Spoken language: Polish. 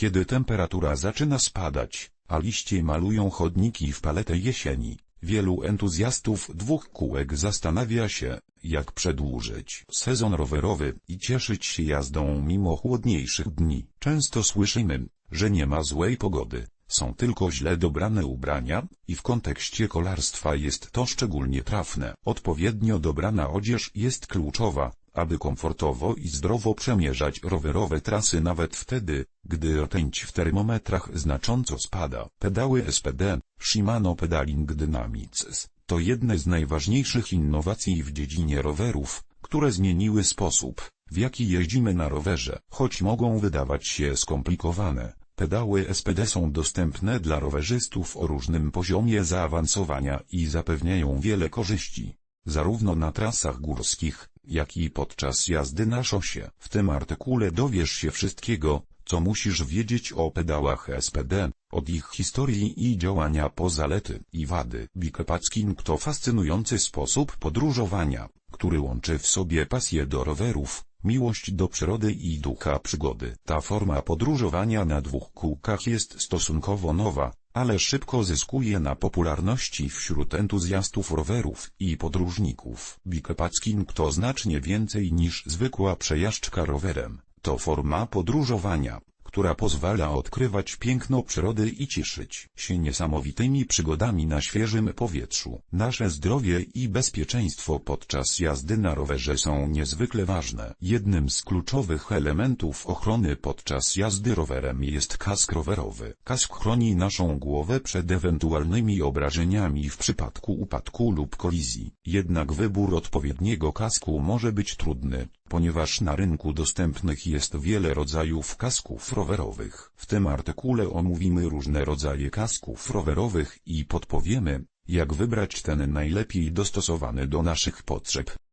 Kiedy temperatura zaczyna spadać, a liście malują chodniki w paletę jesieni, wielu entuzjastów dwóch kółek zastanawia się, jak przedłużyć sezon rowerowy i cieszyć się jazdą mimo chłodniejszych dni. Często słyszymy, że nie ma złej pogody, są tylko źle dobrane ubrania, i w kontekście kolarstwa jest to szczególnie trafne. Odpowiednio dobrana odzież jest kluczowa, aby komfortowo i zdrowo przemierzać rowerowe trasy nawet wtedy, gdy rtęć w termometrach znacząco spada. Pedały SPD, Shimano Pedaling Dynamics, to jedne z najważniejszych innowacji w dziedzinie rowerów, które zmieniły sposób, w jaki jeździmy na rowerze. Choć mogą wydawać się skomplikowane, pedały SPD są dostępne dla rowerzystów o różnym poziomie zaawansowania i zapewniają wiele korzyści, zarówno na trasach górskich, jak i podczas jazdy na szosie. W tym artykule dowiesz się wszystkiego, co musisz wiedzieć o pedałach SPD, od ich historii i działania po zalety i wady. Bikepacking to fascynujący sposób podróżowania, który łączy w sobie pasję do rowerów, miłość do przyrody i ducha przygody. Ta forma podróżowania na dwóch kółkach jest stosunkowo nowa, ale szybko zyskuje na popularności wśród entuzjastów rowerów i podróżników. Bikepacking to znacznie więcej niż zwykła przejażdżka rowerem. To forma podróżowania, która pozwala odkrywać piękno przyrody i cieszyć się niesamowitymi przygodami na świeżym powietrzu. Nasze zdrowie i bezpieczeństwo podczas jazdy na rowerze są niezwykle ważne. Jednym z kluczowych elementów ochrony podczas jazdy rowerem jest kask rowerowy. Kask chroni naszą głowę przed ewentualnymi obrażeniami w przypadku upadku lub kolizji. Jednak wybór odpowiedniego kasku może być trudny ponieważ na rynku dostępnych jest wiele rodzajów kasków rowerowych. W tym artykule omówimy różne rodzaje kasków rowerowych i podpowiemy, jak wybrać ten najlepiej dostosowany do naszych potrzeb.